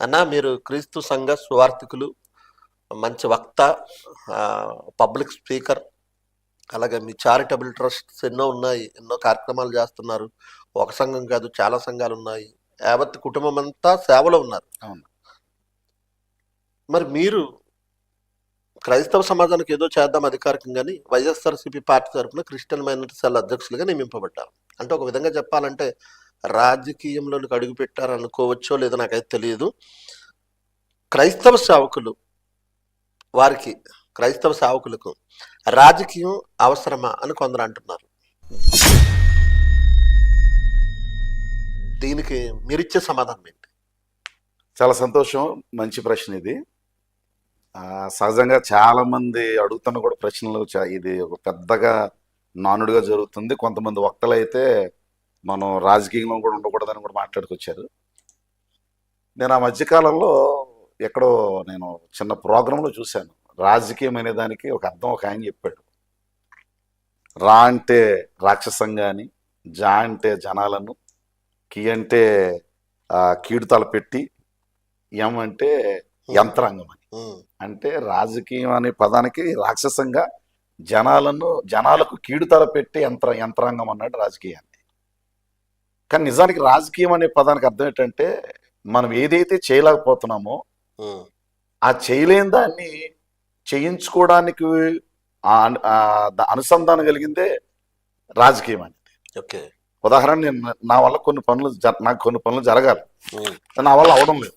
అన్న మీరు క్రీస్తు సంఘ సువార్థికులు మంచి వక్త పబ్లిక్ స్పీకర్ అలాగే మీ చారిటబుల్ ట్రస్ట్స్ ఎన్నో ఉన్నాయి ఎన్నో కార్యక్రమాలు చేస్తున్నారు. ఒక సంఘం కాదు చాలా సంఘాలు ఉన్నాయి. యావత్ కుటుంబం అంతా సేవలో ఉన్నారు. అవును. మరి మీరు క్రైస్తవ సమాజానికి ఏదో చేద్దాం అధికారికంగాని వైఎస్ఆర్సీపీ పార్టీ తరఫున క్రిస్టియన్ మైనారిటీ సెల్ అధ్యక్షులుగా నియమింపబడ్డారు. అంటే ఒక విధంగా చెప్పాలంటే రాజకీయంలోనికి అడుగు పెట్టారనుకోవచ్చో లేదో నాకైతే తెలియదు. క్రైస్తవ సేవకులు వారికి క్రైస్తవ సేవకులకు రాజకీయం అవసరమా అని కొందరు అంటున్నారు. దీనికి మీరిచ్చే సమాధానం ఏంటి? చాలా సంతోషం. మంచి ప్రశ్న ఇది. సహజంగా చాలామంది అడుగుతున్న కూడా ప్రశ్నలు చా- ఇది ఒక పెద్దగా నానుడిగా జరుగుతుంది. కొంతమంది వక్తలు అయితే మనం రాజకీయంలో కూడా ఉండకూడదని కూడా మాట్లాడుకొచ్చారు. నేను ఆ మధ్యకాలంలో ఎక్కడో నేను చిన్న ప్రోగ్రాంలో చూశాను. రాజకీయం అనే దానికి ఒక అర్థం ఒక ఆయన చెప్పాడు. రా అంటే రాక్షసంగా అని జా అంటే జనాలను కి అంటే ఆ, కీడుతల పెట్టి ఎం అంటే యంత్రాంగం అని. అంటే రాజకీయం అనే పదానికి రాక్షసంగా జనాలను జనాలకు కీడుతల పెట్టి యంత్ర యంత్రాంగం అన్నాడు రాజకీయాన్ని. కానీ నిజానికి రాజకీయం అనే పదానికి అర్థం ఏంటంటే మనం ఏదైతే చేయలేకపోతున్నామో ఆ. చేయలేని దాన్ని చేయించుకోవడానికి అనుసంధానం కలిగిందే రాజకీయం అని ఓకే. ఉదాహరణ నేను నా వల్ల కొన్ని పనులు నాకు కొన్ని పనులు జరగాలి. నా వల్ల అవడం లేదు.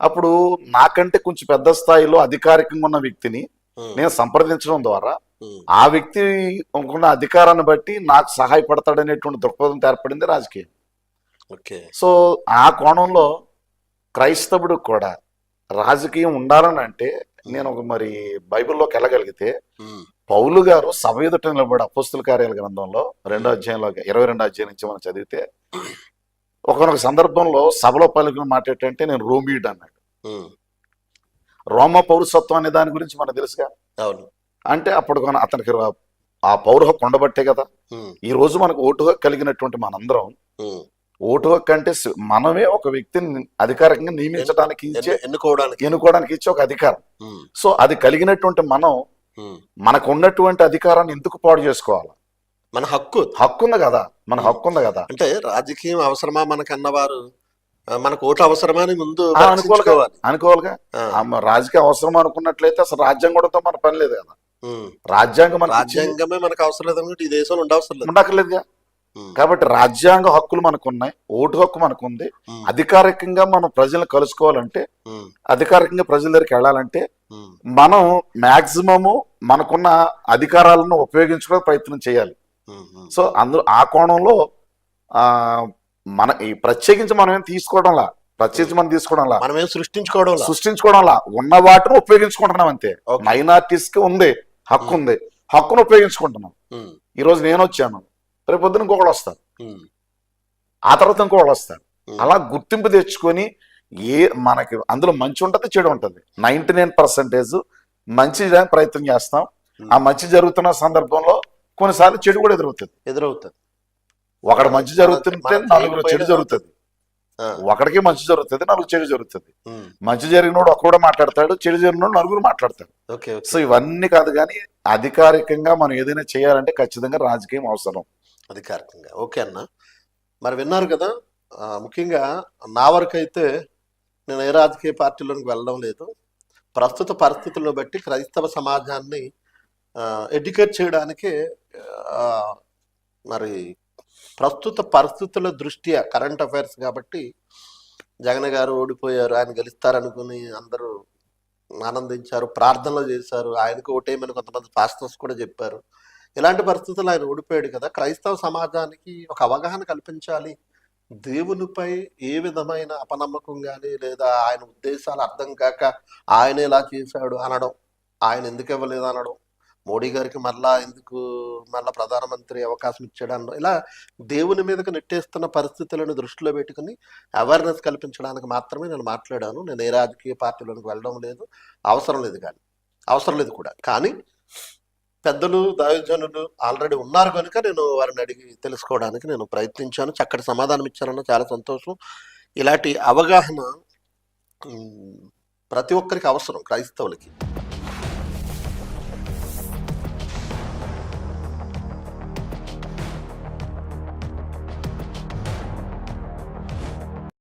అప్పుడు నాకంటే కొంచెం పెద్ద స్థాయిలో అధికారికంగా ఉన్న వ్యక్తిని నేను సంప్రదించడం ద్వారా ఆ వ్యక్తి ఉన్న అధికారాన్ని బట్టి నాకు సహాయపడతాడనేటువంటి దృక్పథం ఏర్పడింది రాజకీయం. ఓకే. సో ఆ కోణంలో క్రైస్తవుడు కూడా రాజకీయం ఉండాలని అంటే నేను ఒక మరి బైబిల్లోకి వెళ్ళగలిగితే పౌలు గారు సభ ఎదుట నిలబడి అపోస్తుల కార్యాల గ్రంథంలో రెండో అధ్యాయంలో ఇరవై రెండో అధ్యాయం నుంచి మనం చదివితే ఒకనొక సందర్భంలో సభలో పలికిన మాట ఏంటంటే నేను రోమీడ్ అన్నాడు రోమ పౌరసత్వం అనే దాని గురించి మనకు తెలుసుగా? అవును. అంటే అప్పుడు కొన- అతనికి ఆ పౌర హక్కు ఉండబట్టే కదా ఈ రోజు మనకు ఓటు హక్కు కలిగినటువంటి మనందరం ఓటు హక్కు అంటే మనమే ఒక వ్యక్తిని అధికారికంగా నియమించడానికి ఇచ్చే ఎన్ను- ఎన్నుకోవడానికి. ఎన్నుకోవడానికి ఇచ్చే ఒక అధికారం. సో అది కలిగినటువంటి మనం మనకు ఉన్నటువంటి అధికారాన్ని ఎందుకు పాడు చేసుకోవాలి? మన హక్కు. హక్కు ఉంది కదా. మన హక్కు ఉంది కదా. అంటే రాజకీయం అవసరమా మనకు అన్నవారు మనకు ఓటు అవసరమా అని ముందు అనుకోవాలి. అనుకోవాలిగా. రాజకీయ అవసరం అనుకున్నట్లయితే అసలు రాజ్యాంగంతో మన పని లేదు కదా. రాజ్యాంగం రాజ్యాంగమే మనకు అవసరం లేదు ఈ దేశంలో ఉండవసరం లేదు. ఉండక్కర్లేదుగా. కాబట్టి రాజ్యాంగ హక్కులు మనకు ఉన్నాయి ఓటు హక్కు మనకు ఉంది అధికారికంగా మనం ప్రజలను కలుసుకోవాలంటే అధికారికంగా ప్రజల దగ్గరికి వెళ్ళాలంటే మనం మాక్సిమము మనకున్న అధికారాలను ఉపయోగించుకునే ప్రయత్నం చేయాలి. సో అందులో ఆ కోణంలో ఆ మన ఈ ప్రత్యేకించి మనం ఏం తీసుకోవడంలా? ప్రత్యేకించి మనం తీసుకోవడంలా? మనం ఏం సృష్టించుకోవడం. సృష్టించుకోవడంలా? ఉన్న వాటిని ఉపయోగించుకుంటున్నాం అంతే. మైనార్టీస్కి ఉంది. హక్కు ఉంది. హక్కును ఉపయోగించుకుంటున్నాం. ఈ రోజు నేను వచ్చాను. రేపు పొద్దున ఇంకొకళ్ళు వస్తారు ఆ తర్వాత ఇంకొకళ్ళు వస్తారు. అలా గుర్తింపు తెచ్చుకొని ఏ మనకి అందులో మంచి ఉంటుంది చెడు ఉంటుంది. నైన్టీ నైన్ పర్సెంటేజ్ మంచి ప్రయత్నం చేస్తాం. ఆ మంచి జరుగుతున్న సందర్భంలో కొన్నిసార్లు చెడు కూడా ఎదురవుతుంది. ఎదురవుతుంది. ఒకటి మంచి జరుగుతుంటే నలుగురు చెడు జరుగుతుంది. ఒకడికి మంచి జరుగుతుంది నలుగురు చెడు జరుగుతుంది. మంచి జరిగినోడు ఒక్కడు మాట్లాడతాడు చెడు జరిగినోడు నలుగురు మాట్లాడతాడు సో ఇవన్నీ కాదు కానీ అధికారికంగా మనం ఏదైనా చేయాలంటే ఖచ్చితంగా రాజకీయం అవసరం. అధికారికంగా. ఓకే అన్న. మరి విన్నారు కదా ముఖ్యంగా నా వరకు అయితే నేను ఏ రాజకీయ పార్టీలోనికి వెళ్ళడం లేదు. ప్రస్తుత పరిస్థితులను బట్టి క్రైస్తవ సమాజాన్ని ఎడ్యుకేట్ చేయడానికి మరి ప్రస్తుత పరిస్థితుల దృష్ట్యా కరెంట్ అఫైర్స్ కాబట్టి జగన్ గారు ఓడిపోయారు ఆయన గెలుస్తారనుకుని అందరూ ఆనందించారు ప్రార్థనలు చేశారు. ఆయనకు ఓటేయమని కొంతమంది పాస్టర్స్ కూడా చెప్పారు. ఇలాంటి పరిస్థితులు ఆయన ఓడిపోయాడు కదా. క్రైస్తవ సమాజానికి ఒక అవగాహన కల్పించాలి. దేవునిపై ఏ విధమైన అపనమ్మకం కానీ లేదా ఆయన ఉద్దేశాలు అర్థం కాక ఆయన ఇలా చేశాడు అనడం ఆయన ఎందుకు ఇవ్వలేదు అనడం మోడీ గారికి మళ్ళా ఎందుకు మళ్ళా ప్రధానమంత్రి అవకాశం ఇచ్చాడు ఇలా దేవుని మీదకి నెట్టేస్తున్న పరిస్థితులను దృష్టిలో పెట్టుకుని అవేర్నెస్ కల్పించడానికి మాత్రమే నేను మాట్లాడాను. నేను ఏ రాజకీయ పార్టీలోనికి వెళ్ళడం లేదు. అవసరం లేదు కానీ అవసరం లేదు కూడా. కానీ పెద్దలు దైవజనులు ఆల్రెడీ ఉన్నారు కనుక నేను వారిని అడిగి తెలుసుకోవడానికి నేను ప్రయత్నించాను. చక్కటి సమాధానం ఇచ్చారన్న చాలా సంతోషం. ఇలాంటి అవగాహన ప్రతి ఒక్కరికి అవసరం క్రైస్తవులకి.